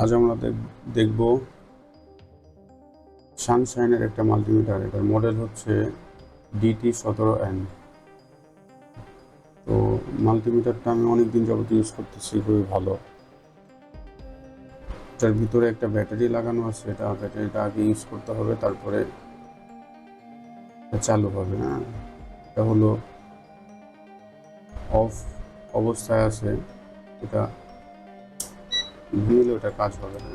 আজ আমরা দেখ- দেখব সানশাইনের একটা মাল্টিমিটার। এটার মডেল হচ্ছে ডিটি সতেরো এন। তো মাল্টিমিটারটা আমি অনেক দিন যাবত ইউজ করতেছি, খুবই ভালো। এটার ভিতরে একটা ব্যাটারি লাগানো আছে, এটা ব্যাটারিটা আগে ইউজ করতে হবে, তারপরে চালু হবে হ্যাঁ। এটা হলো অফ অবস্থায় আছে, এটা দিলে ওটা কাজ হবে না।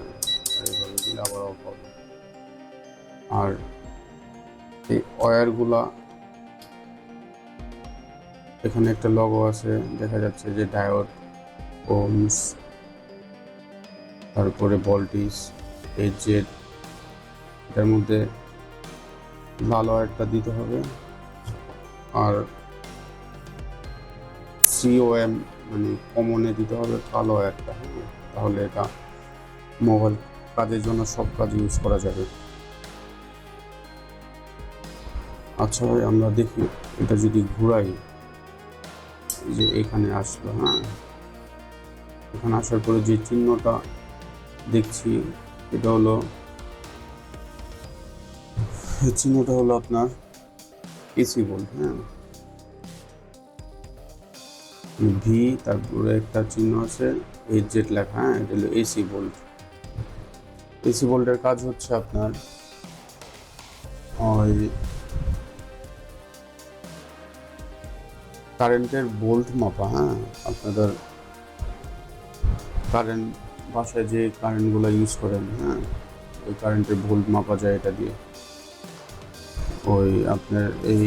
দিলে আবার অফ হবে। আর এই ওয়্যারগুলা, এখানে একটা লগো আছে, দেখা যাচ্ছে যে ডায়োড, ওমস, তারপরে ভোল্টেজ এইচজেড এটার মধ্যে লাল ওয়্যারটা দিতে হবে। আর সিওএম মানে কমনে দিতে হবে কালো ওয়্যারটা হ্যাঁ। তাহলে এটা মোবাইল কাজের জন্য সব কাজ ইউজ করা যাবে। আচ্ছা ভাই, আমরা দেখি, এটা যদি ঘুরাই যে এখানে আসলো হ্যাঁ। এখানে আসার পরে যে চিহ্নটা দেখছি, এটা হলো চিহ্নটা হলো আপনার এসি বল হ্যাঁ। ভি তারপরে একটা চিহ্ন আছে এইচ জেড লেখা হ্যাঁ এটা হলো এসি বোল্ট এসি বোল্টের কাজ হচ্ছে আপনার ওই কারেন্টের বোল্ট মাপা হ্যাঁ আপনাদের কারেন্ট বাসায় যে কারেন্টগুলো ইউজ করেন হ্যাঁ ওই কারেন্টের ভোল্ট মাপা যায় এটা দিয়ে। ওই আপনার এই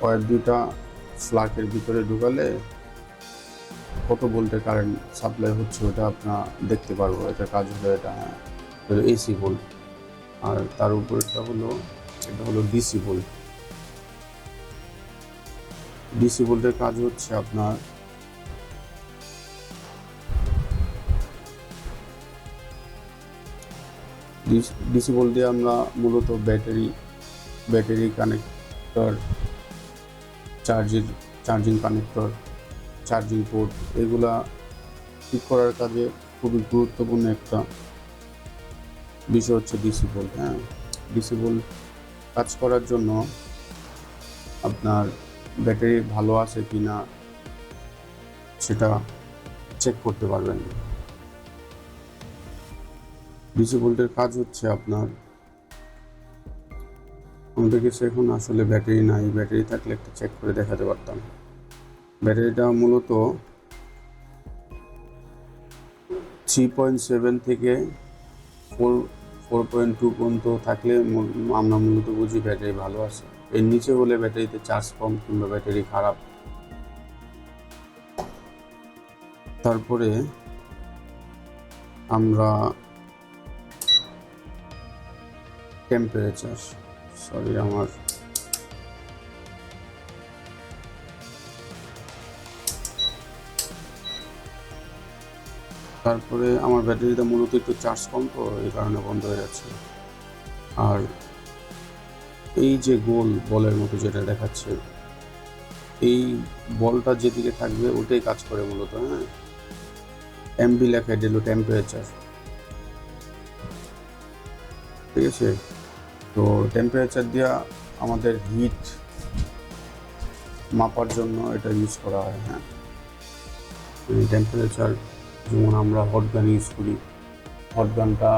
ওয়ার দুইটা ফ্লাকের ভিতরে ঢুকালে কত ভোল্টের কারেন্ট সাপ্লাই হচ্ছে ওটা আপনার দেখতে পারব, এটা কাজ হলো এটা হ্যাঁ। এসি ভোল্ট আর তার উপরেরটা হলো, এটা হলো ডিসি ভোল্ট ডিসি ভোল্টের কাজ হচ্ছে আপনার ডিসি ভোল্ট দিয়ে আমরা মূলত ব্যাটারি ব্যাটারি কানেক্টর চার্জের চার্জিং কানেক্টর চার্জিং পোর্ট এগুলা ঠিক করার কাজে খুবই গুরুত্বপূর্ণ একটা বিষয় হচ্ছে ডিসি ভোল্ট হ্যাঁ। ডিসি ভোল্ট কাজ করার জন্য আপনার ব্যাটারি ভালো আছে কি না সেটা চেক করতে পারবেন। ডিসি ভোল্টের কাজ হচ্ছে আপনার আমাদের কাছে এখন আসলে ব্যাটারি নাই, ব্যাটারি থাকলে একটা চেক করে দেখাতে পারতাম। ব্যাটারিটা মূলত থ্রি পয়েন্ট সেভেন থেকে ফোর ফোর পয়েন্ট টু পর্যন্ত থাকলে আমরা মূলত বুঝি ব্যাটারি ভালো আছে। এর নিচে হলে ব্যাটারিতে চার্জ কম কিংবা ব্যাটারি খারাপ। তারপরে আমরা টেম্পারেচার সরি আমার তারপরে আমার ব্যাটারিটা মূলত একটু চার্জ কম, তো এই কারণে বন্ধ হয়ে যাচ্ছে। আর এই যে গোল বলের মতো যেটা দেখাচ্ছে, এই বলটা যেদিকে থাকবে ওটাই কাজ করে মূলত হ্যাঁ? এমবি লেখা এটা হলো টেম্পারেচার ঠিক আছে? তো টেম্পারেচার দিয়া আমাদের হিট মাপার জন্য এটা ইউজ করা হয় হ্যাঁ? টেম্পারেচার যেমন আমরা হট গান ইউজ করি। হট গানটা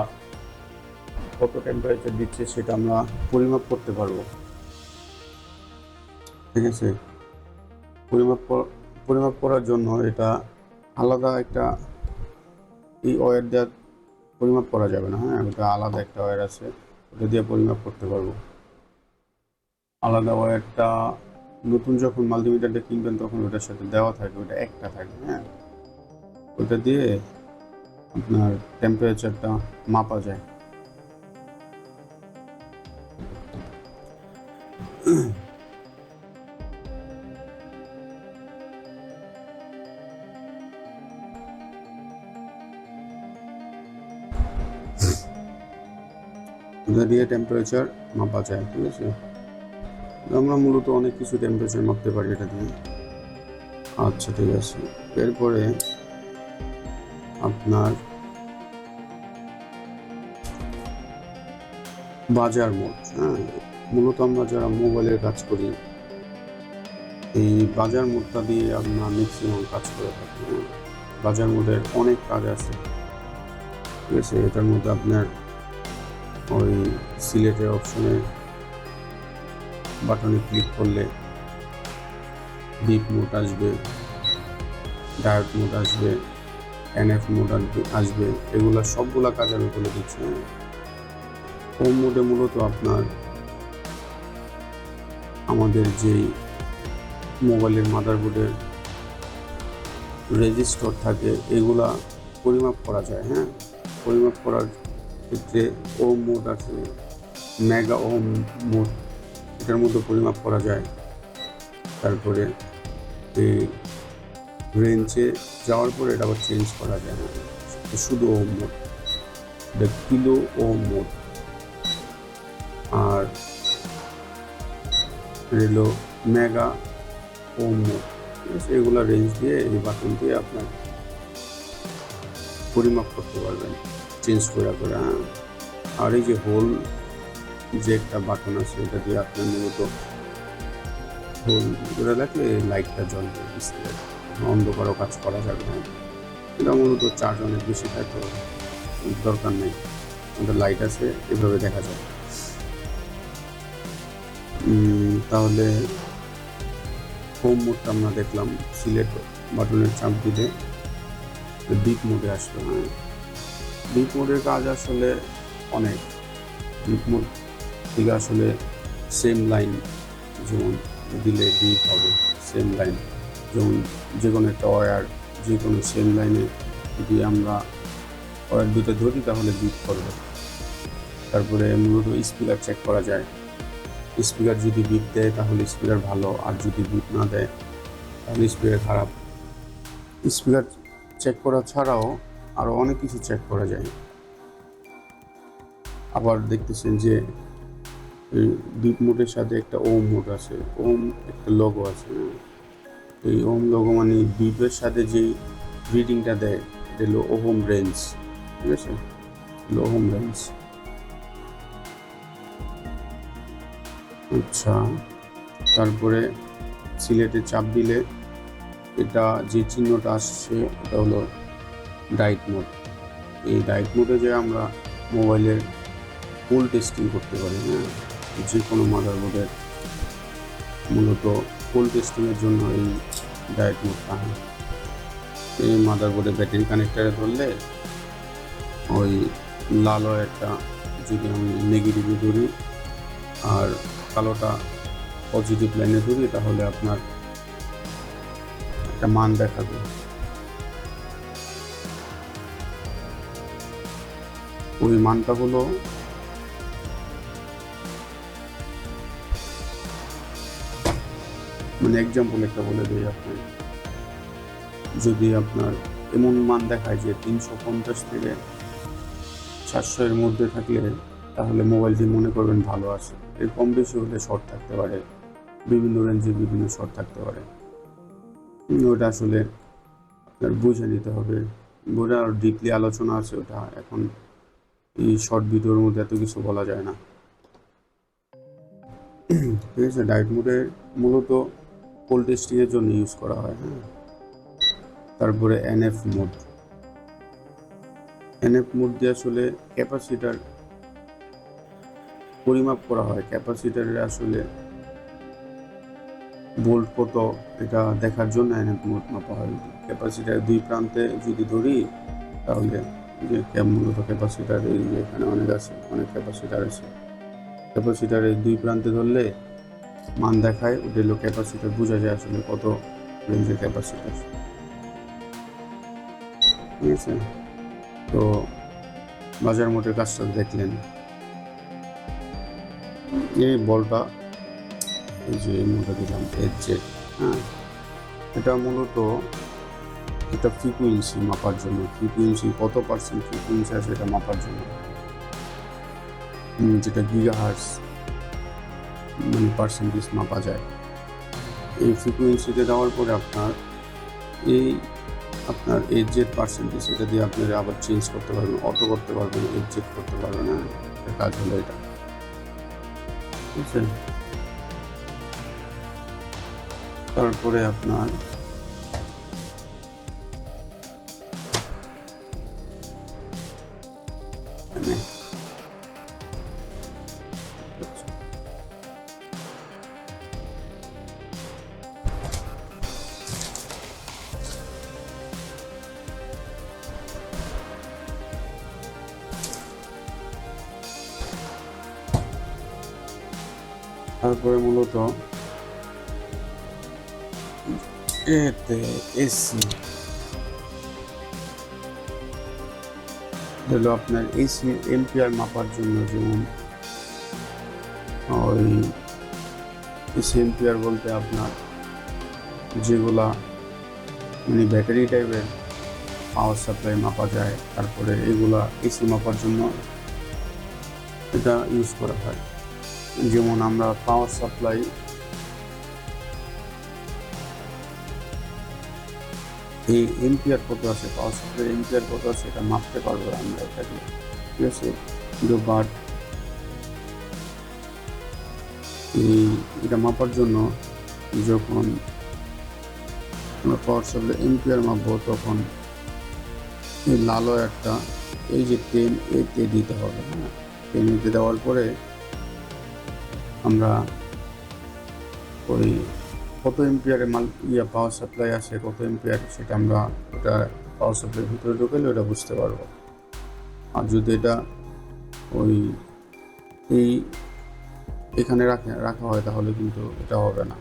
কত টেম্পারেচার দিচ্ছে সেটা আমরা পরিমাপ করতে পারব। ঠিক আছে? পরিমাপ পরিমাপ করার জন্য এটা আলাদা একটা এই ওয়্যার দেওয়ার পরিমাপ করা যাবে না হ্যাঁ? ওটা আলাদা একটা ওয়্যার আছে, ওটা দিয়ে পরিমাপ করতে পারব। আলাদা ওয়্যারটা নতুন যখন মাল্টিমিটারটা কিনবেন তখন ওটার সাথে দেওয়া থাকে ওটা একটা থাকে হ্যাঁ? ওটা দিয়ে আপনার টেম্পারেচারটা মাপা যায়। দিয়ে টেম্পারেচার মাপা যায়, ঠিক আছে? আমরা মূলত অনেক কিছু টেম্পারেচার মাপতে পারি এটা দিয়ে। আচ্ছা ঠিক আছে। এরপরে আপনার বাজার মোড হ্যাঁ মূলত আমরা যারা মোবাইলের কাজ করি, এই বাজার মোডটা দিয়ে আমরা ম্যাক্সিমাম কাজ করে থাকি হ্যাঁ। বাজার মোডের অনেক কাজ আছে, ঠিক আছে, এটার মধ্যে আপনার ওই সিলেটের অপশনে বাটনে ক্লিক করলে ডিপ মোড আসবে ডায়ট মোড আসবে এনএফ মোড আসবে, এগুলো সবগুলো কাজ আমি বলে দিচ্ছি। হোম মোডে মূলত আপনার আমাদের যেই মোবাইলের মাদারবোর্ডের রেজিস্টার থাকে, এগুলা পরিমাপ করা যায় হ্যাঁ? পরিমাপ করার ক্ষেত্রে ওম মোড আছে মেগা ওম মোড এটার মধ্যে পরিমাপ করা যায়। তারপরে এই রেঞ্জে যাওয়ার পর এটা আবার চেঞ্জ করা যায়। না শুধু ওম মোড এটা কিলো ওম মোড আর রেলো মেগা ওম মোড এগুলো রেঞ্জ দিয়ে এই বাটন দিয়ে আপনার পরিমাপ করতে পারবেন। চেঞ্জ করে করে হ্যাঁ। আর এই যে হোল যে একটা বাটন আছে, এটা দিয়ে আপনার মূলত হোল করে রাখলে লাইটটা জ্বলবে ডিসপ্লে অন্ধকারও কাজ করা যাবে না। এটা মূলত চার্জ অনেক বেশি থাকে দরকার নেই। আমাদের লাইট আছে, এভাবে দেখা যায়। তাহলে হোম মোডটা আমরা দেখলাম। সিলেট বাটনের চাপ দিলে ডিপ মোডে আসবে হ্যাঁ ডিপ মোডের কাজ আসলে অনেক। ডিপ মোড থেকে আসলে সেম লাইন যেমন দিলে ডিপ হবে সেম লাইন যেমন যে কোনো একটা ওয়্যার যে কোনো সেম লাইনে যদি আমরা ওয়্যার দুটো ধরি তাহলে ডিপ করবে। তারপরে মূলত স্পিকার চেক করা যায়। স্পিকার যদি বিট দেয় তাহলে স্পিকার ভালো, আর যদি বিট না দেয় তাহলে স্পিকার খারাপ। স্পিকার চেক করা ছাড়াও আরও অনেক কিছু চেক করা যায়। আবার দেখতেছেন যে ডিপ মোডের সাথে একটা ওম মোড আছে ওম একটা লোগো আছে। এই ওম লোগো মানে ডিপের সাথে যেই রিডিংটা দেয়, এটা হলো ওহম রেঞ্জ, ঠিক আছে? Ohm range. আচ্ছা তারপরে সিলেটে চাপ দিলে এটা যে চিহ্নটা আসছে এটা হলো ডাইট মোড। এই ডাইট মোডে যে আমরা মোবাইলের ফুল টেস্টিং করতে পারি হ্যাঁ? যে কোনো মাদার মাদারবোর্ডের, মূলত ফুল টেস্টিংয়ের জন্য এই ডায়েট মোডটা হয়। এই মাদারবোর্ডে ব্যাটারি কানেক্টারে ধরলে ওই লাল একটা যদি আমি নেগেটিভে ধরি আর কালোটা পজিটিভ লাইনে ধরি, তাহলে আপনার একটা মান দেখাবে ওই মানটা হলো মানে এক্সাম্পল একটা বলে দিই আপনার যদি আপনার এমন মান দেখায় যে তিনশো পঞ্চাশ থেকে সাতশো এর মধ্যে থাকলে তাহলে মোবাইলটি মনে করবেন ভালো আছে। এর কম বেশি হলে শর্ট থাকতে পারে। বিভিন্ন রেঞ্জে বিভিন্ন শর্ট থাকতে পারে। ওটা আসলে আপনার বুঝে নিতে হবে। ওটা আর ডিপলি আলোচনা আছে ওটা। এখন এই শর্ট ভিডিওর মধ্যে এত কিছু বলা যায় না। ঠিক আছে ডাইট মোডে মূলত কোল টেস্টিংয়ের জন্য ইউজ করা হয় হ্যাঁ। তারপরে এনএফ মোড এনএফ মোড দিয়ে আসলে ক্যাপাসিটার পরিমাপ করা হয়। ক্যাপাসিটারের আসলে ভোল্ট কত এটা দেখার জন্য এনএফ মোড মাপা হয়। ক্যাপাসিটার দুই প্রান্তে যদি ধরি, তাহলে যে মূলত ক্যাপাসিটার এই যে এখানে অনেক আছে, অনেক ক্যাপাসিটার আছে। ক্যাপাসিটারের দুই প্রান্তে ধরলে মান দেখায় ওটা হলো ক্যাপাসিটার বোঝা যায় আসলে কত রেঞ্জের ক্যাপাসিটার ঠিক আছে? তো বাজার মোটের কাজটা দেখলেন। এই বলটা, এই যে এই মোটা দিলাম, এর হ্যাঁ। এটা মূলত এটা ফ্রিকুয়েন্সি মাপার জন্য ফ্রিকুয়েন্সি কত পার্সেন্ট ফ্রিকুয়েন্সি আছে এটা মাপার জন্য। যেটা গিগা হার্স মানে পার্সেন্টেজ মাপা যায়। এই ফ্রিকুয়েন্সিতে দেওয়ার পরে আপনার এই আপনার এর জেড পার্সেন্টেজ এটা দিয়ে আপনারা আবার চেঞ্জ করতে পারবেন অটো করতে পারবেন এজেট জেড করতে পারবেন একটা এর কাজ হলো এটা। ঠিক আছে তারপরে আপনার তারপরে মূলত এতে এসি হলো আপনার এসি এম্পিয়ার মাপার জন্য যেমন, ওই এসি এম্পিয়ার বলতে আপনার যেগুলা মানে ব্যাটারি টাইপের পাওয়ার সাপ্লাই মাপা যায়, তারপরে এগুলা এসি মাপার জন্য এটা ইউজ করা হয়। যেমন আমরা পাওয়ার সাপ্লাই এই এম্পিয়ার কত আছে? পাওয়ার সাপ্লাই এম্পিয়ার কত আছে? এটা মাপতে পারব আমরা এটাকে। ঠিক আছে? কিন্তু বাট এই এটা মাপার জন্য যখন আমরা পাওয়ার সাপ্লাই এম্পিয়ার মাপবো তখন এই লাল একটা, এই যে টেন এতে দিতে হবে হ্যাঁ? টেন এতে দেওয়ার পরে আমরা ওই কত এম্পিয়ারে মাল ইয়ে পাওয়ার সাপ্লাই আছে, কত এম্পিয়ার সেটা আমরা ওটা পাওয়ার সাপ্লাইয়ের ভিতরে ঢুকালে ওটা বুঝতে পারব। আর যদি এটা ওই এই এখানে রাখে রাখা হয়, তাহলে কিন্তু এটা হবে না।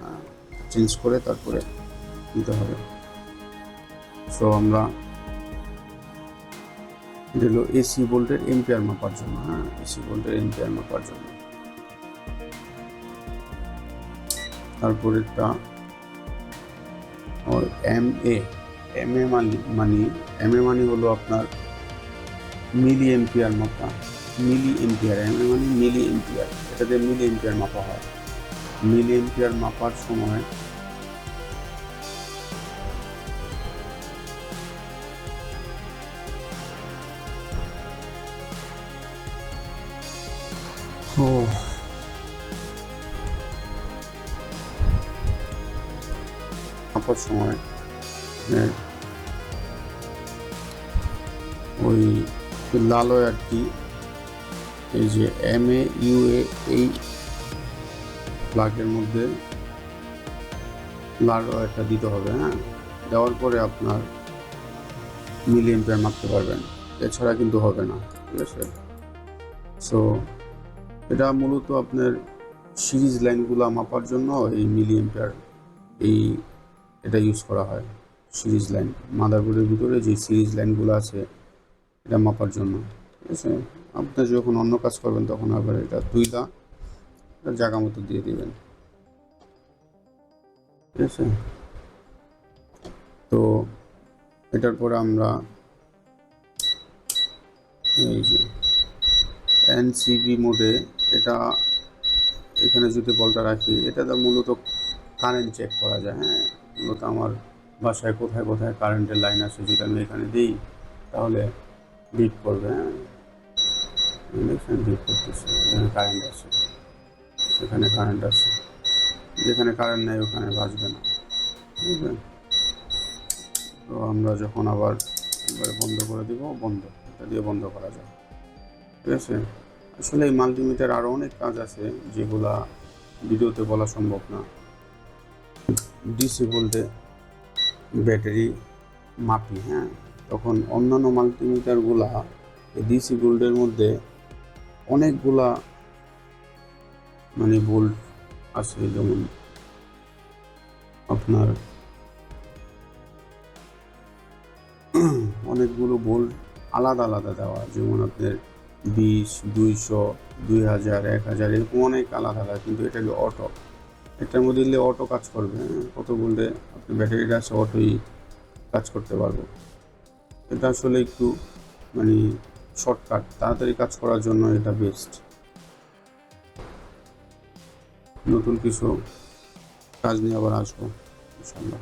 চেঞ্জ করে তারপরে নিতে হবে। সো আমরা এটা হলো এসি ভোল্টের এম্পিয়ার মাপার জন্য হ্যাঁ এসি ভোল্টের এম্পিয়ার মাপার জন্য। তারপরেরটা এম এ এম এ মানি মানি এম এ মানি হলো আপনার মিলি এম্পিয়ার মাপা, মিলি এম্পিয়ার এম এ মানে মিলি এম্পিয়ার এটাতে মিলি এম্পিয়ার মাপা হয়। মিলি এম্পিয়ার মাপার সময় সময় ওই লাল ওয়্যারটি এই যে এম এ ইউ এ এই প্লাগের মধ্যে লাল ওয়্যারটা দিতে হবে হ্যাঁ? দেওয়ার পরে আপনার মিলি এম্পিয়ার মাপতে পারবেন। এছাড়া কিন্তু হবে না, ঠিক আছে? সো এটা মূলত আপনার সিরিজ লাইনগুলো মাপার জন্য এই মিলি এম্পিয়ার এই এটা ইউজ করা হয় সিরিজ লাইন মাদারবোর্ডের ভিতরে যে সিরিজ লাইনগুলো আছে, এটা মাপার জন্য। ঠিক আছে? আপনি যখন অন্য কাজ করবেন, তখন আবার এটা এটা জায়গা মতো দিয়ে দেবেন। ঠিক আছে? তো এটার পরে আমরা এই যে এনসিবি মোডে এটা এখানে যদি বলটা রাখি এটা মূলত কারেন্ট চেক করা যায় হ্যাঁ। মূলত আমার বাসায় কোথায় কোথায় কারেন্টের লাইন আছে যদি আমি এখানে দিই, তাহলে বিট করবে হ্যাঁ? বিট করতেছে, এখানে কারেন্ট আছে, এখানে কারেন্ট আছে, যেখানে কারেন্ট নেই ওখানে বাঁচবে না, বুঝলেন? তো আমরা যখন আবার এবারে বন্ধ করে দিব, বন্ধ, এটা দিয়ে বন্ধ করা যায় ঠিক আছে? আসলে এই মাল্টিমিটার আরও অনেক কাজ আছে যেগুলা ভিডিওতে বলা সম্ভব না। ডিসি ভোল্টে ব্যাটারি মাপি হ্যাঁ? তখন অন্যান্য মাল্টিমিটারগুলা ডিসি ভোল্টের মধ্যে অনেকগুলা মানে ভোল্ট আছে, যেমন আপনার অনেকগুলো ভোল্ট আলাদা আলাদা দেওয়া যেমন আপনার বিশ, দুইশো, দুই হাজার, এক হাজার, এরকম অনেক আলাদা আলাদা, কিন্তু এটা হলো অটো এটার মধ্যে দিলে অটো কাজ করবে? কত বললে আপনি ব্যাটারিটা আছে অটোই কাজ করতে পারব। এটা আসলে একটু মানে শর্টকাট তাড়াতাড়ি কাজ করার জন্য এটা বেস্ট নতুন কিছু কাজ নিয়ে আবার আসব ইনশাল্লাহ